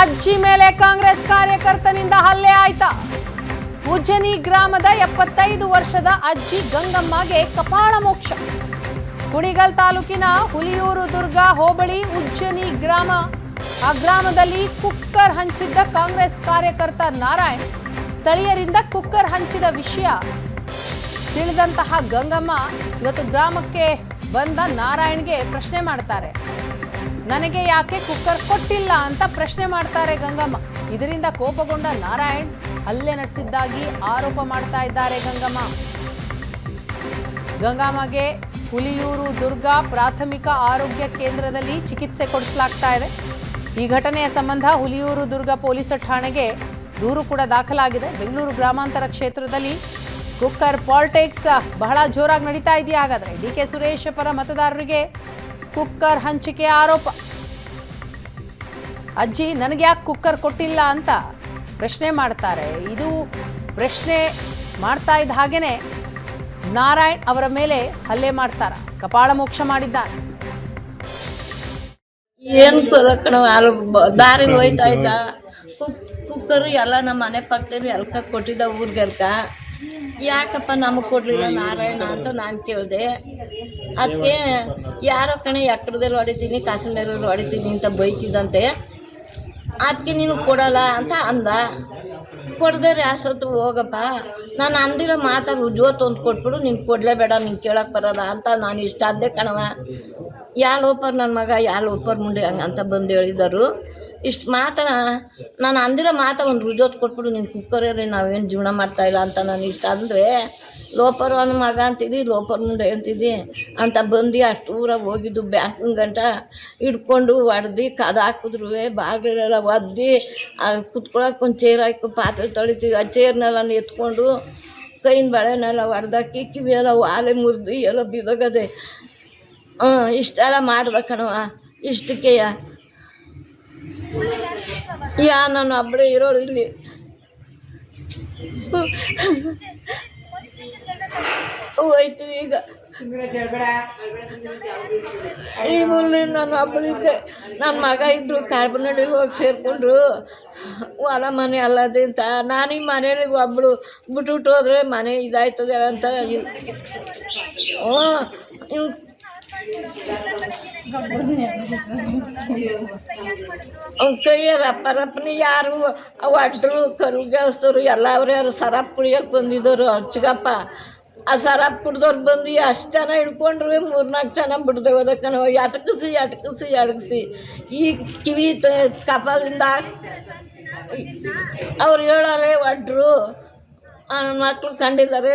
ಅಜ್ಜಿ ಮೇಲೆ ಕಾಂಗ್ರೆಸ್ ಕಾರ್ಯಕರ್ತನಿಂದ ಹಲ್ಲೆ ಆಯ್ತಾ. ಉಜ್ಜನಿ ಗ್ರಾಮದ ಎಪ್ಪತ್ತೈದು ವರ್ಷದ ಅಜ್ಜಿ ಗಂಗಮ್ಮಗೆ ಕಪಾಳ ಮೋಕ್ಷ. ಕುಣಿಗಲ್ ತಾಲೂಕಿನ ಹುಲಿಯೂರು ದುರ್ಗ ಹೋಬಳಿ ಉಜ್ಜನಿ ಗ್ರಾಮ. ಆ ಗ್ರಾಮದಲ್ಲಿ ಕುಕ್ಕರ್ ಹಂಚಿದ್ದ ಕಾಂಗ್ರೆಸ್ ಕಾರ್ಯಕರ್ತ ನಾರಾಯಣ್. ಸ್ಥಳೀಯರಿಂದ ಕುಕ್ಕರ್ ಹಂಚಿದ ವಿಷಯ. ತಿಳಿದಂತಹ ಗಂಗಮ್ಮ ಇವತ್ತು ಗ್ರಾಮಕ್ಕೆ ಬಂದ ನಾರಾಯಣ್ಗೆ ಪ್ರಶ್ನೆ ಮಾಡ್ತಾರೆ. ನನಗೆ ಯಾಕೆ ಕುಕ್ಕರ್ ಕೊಟ್ಟಿಲ್ಲ ಅಂತ ಪ್ರಶ್ನೆ ಮಾಡ್ತಾರೆ ಗಂಗಮ್ಮ. ಇದರಿಂದ ಕೋಪಗೊಂಡ ನಾರಾಯಣ್ ಹಲ್ಲೆ ನಡೆಸಿದ್ದಾಗಿ ಆರೋಪ ಮಾಡ್ತಾ ಇದ್ದಾರೆ ಗಂಗಮ್ಮ. ಗಂಗಮ್ಮಗೆ ಹುಲಿಯೂರು ದುರ್ಗಾ ಪ್ರಾಥಮಿಕ ಆರೋಗ್ಯ ಕೇಂದ್ರದಲ್ಲಿ ಚಿಕಿತ್ಸೆ ಕೊಡಿಸಲಾಗ್ತಾ ಇದೆ. ಈ ಘಟನೆಯ ಸಂಬಂಧ ಹುಲಿಯೂರು ದುರ್ಗ ಪೊಲೀಸ್ ಠಾಣೆಗೆ ದೂರು ಕೂಡ ದಾಖಲಾಗಿದೆ. ಬೆಂಗಳೂರು ಗ್ರಾಮಾಂತರ ಕ್ಷೇತ್ರದಲ್ಲಿ ಕುಕ್ಕರ್ ಪಾಲಿಟಿಕ್ಸ್ ಬಹಳ ಜೋರಾಗಿ ನಡೀತಾ ಇದೆಯಾ? ಹಾಗಾದರೆ ಡಿ ಕೆ ಸುರೇಶ್ ಪರ ಮತದಾರರಿಗೆ ಕುಕ್ಕರ್ ಹಂಚಿಕೆ ಆರೋಪ. ಅಜ್ಜಿ ನನಗೆ ಯಾಕೆ ಕುಕ್ಕರ್ ಕೊಟ್ಟಿಲ್ಲ ಅಂತ ಪ್ರಶ್ನೆ ಮಾಡ್ತಾರೆ. ಇದು ಪ್ರಶ್ನೆ ಮಾಡ್ತಾ ಇದ್ದ ಹಾಗೇನೆ ನಾರಾಯಣ್ ಅವರ ಮೇಲೆ ಹಲ್ಲೆ ಮಾಡ್ತಾರ. ಕಪಾಳ ಮೋಕ್ಷ ಮಾಡಿದ್ದಾನೆ ಏನು ದಾರಿ ಹೋಯ್ತಾ ಇದ್ದ? ಕುಕ್ಕರು ಎಲ್ಲ ನಮ್ಮ ಮನೆ ಪಕ್ಕದಲ್ಲಿ ಎಲ್ಕ ಕೊಟ್ಟಿದ್ದ ಊರಿಗೆಲ್ಕ. ಯಾಕಪ್ಪ ನಮಗೆ ಕೊಡಲಿಲ್ಲ ನಾರಾಯಣ ಅಂತ ನಾನು ಕೇಳಿದೆ. ಅದಕ್ಕೆ ಯಾರೋ ಕಣೆ ಎಕ್ಕಡದಲ್ಲಿ ಹೊಡಿತೀನಿ ಕಾಸಿನಲ್ಲಿ ಹೊಡಿತೀನಿ ಅಂತ ಬೈತಿದ್ದಂತೆ. ಅದಕ್ಕೆ ನೀನು ಕೊಡಲ್ಲ ಅಂತ ಅಂದ. ಕೊಡದೆ ಆಸತ್ತು ಹೋಗಪ್ಪ? ನಾನು ಅಂದಿರೋ ಮಾತಾಗ ಉಜ್ವತ್ತು ಒಂದು ಕೊಟ್ಬಿಡು ನೀನು ಕೊಡಲೇಬೇಡ ನೀನು ಕೇಳಕ್ಕೆ ಬರಲ್ಲ ಅಂತ ನಾನು ಇಷ್ಟ ಅದೇ ಕಣವ ಯಾಳು ಲೋಪರ್ ನನ್ನ ಮಗ, ಯಾಳು ಒಪ್ಪರ್ ಮುಂದೆ ಹಂಗೆ ಅಂತ ಬಂದು ಹೇಳಿದರು. ಇಷ್ಟು ಮಾತನ? ನಾನು ಅಂದಿರೋ ಮಾತ ಒಂದು ರುಜೋತ್ ಕೊಟ್ಬಿಡು, ನೀನು ಕುಕ್ಕರಲ್ಲಿ ನಾವೇನು ಜೀವನ ಮಾಡ್ತಾಯಿಲ್ಲ ಅಂತ ನಾನು ಇಷ್ಟ. ಅಂದರೆ ಲೋಪರ್ ಅವನ ಮಗ ಅಂತಿದ್ದಿ ಲೋಪರ್ ಮುಂದೆ ಅಂತಿದ್ದಿ ಅಂತ ಬಂದು ಅಷ್ಟು ಊರ ಹೋಗಿದ್ದು ಬ್ಯಾಂಕಿನ ಗಂಟ. ಹಿಡ್ಕೊಂಡು ಒಡ್ದು, ಕದ ಹಾಕಿದ್ರು ಬಾಗಿಲೆಲ್ಲ ಒದ್ದಿ ಕುತ್ಕೊಳಕ್ಕೆ ಒಂದು ಚೇರ್ ಹಾಕಿ, ಪಾತ್ರೆ ತೊಳಿತೀವಿ. ಆ ಚೇರ್ನೆಲ್ಲ ಎತ್ಕೊಂಡು ಕೈನ ಬಳೆನೆಲ್ಲ ಹೊಡ್ದಾಕಿ ಕಿವಿಯೆಲ್ಲ ವಾಲೆ ಮುರಿದು ಎಲ್ಲ ಬಿದೋಗದೆ. ಹ್ಞೂ ಇಷ್ಟೆಲ್ಲ ಮಾಡ್ಬೇಕಣವ ಇಷ್ಟಕ್ಕೆಯ ಯಾ, ನಾನು ಒಬ್ಬಳೇ ಇರೋರು ಇಲ್ಲಿ ಹೋಯ್ತು ಈಗ. ಈ ಮುಂದೆ ನಾನು ಒಬ್ಬಳಿದ್ದೆ ನನ್ನ ಮಗ ಇದ್ರು ಕಾರ್ಬನಡಿಗೆ ಹೋಗಿ ಸೇರಿಕೊಂಡ್ರು. ಹೊಲ ಮನೆ ಅಲ್ಲದೆ ಅಂತ. ನಾನು ಈ ಮನೇಲಿ ಒಬ್ಬಳು ಬಿಟ್ಬಿಟ್ಟು ಹೋದ್ರೆ ಮನೆ ಇದಾಯ್ತದೆ ಅಂತ ಹ್ಞೂ ಇವ್ ಅವ್ನ ಪರಪ್ಪನಿ ರಪ್ಪ ರಪ್ಪನಿ ಯಾರು ಒಡ್ರು ಕಲ್ಗಸ್ತರು ಎಲ್ಲ ಅವ್ರು ಯಾರು ಸರಾಪ್ ಕುಡಿಯೋಕೆ ಬಂದಿದ್ದವರು ಅರ್ಚಗಪ್ಪ ಆ ಸರಪ್ ಕುಡ್ದವ್ರು ಬಂದು ಅಷ್ಟು ಜನ ಹಿಡ್ಕೊಂಡ್ರು? ಮೂರ್ನಾಲ್ಕು ಜನ ಬಿಡ್ದೆ ಅದಕ್ಕೆ ಎಟಕಿಸಿ ಎಟಕಿಸಿ, ಎಡಗಿಸಿ. ಈ ಕಿವಿ ತ ಕಪಾಲಿಂದ ಅವ್ರು ಹೇಳಾರೆ ಒಡ್ರು ಮಕ್ಕಳು ಕಂಡಿದ್ದಾರೆ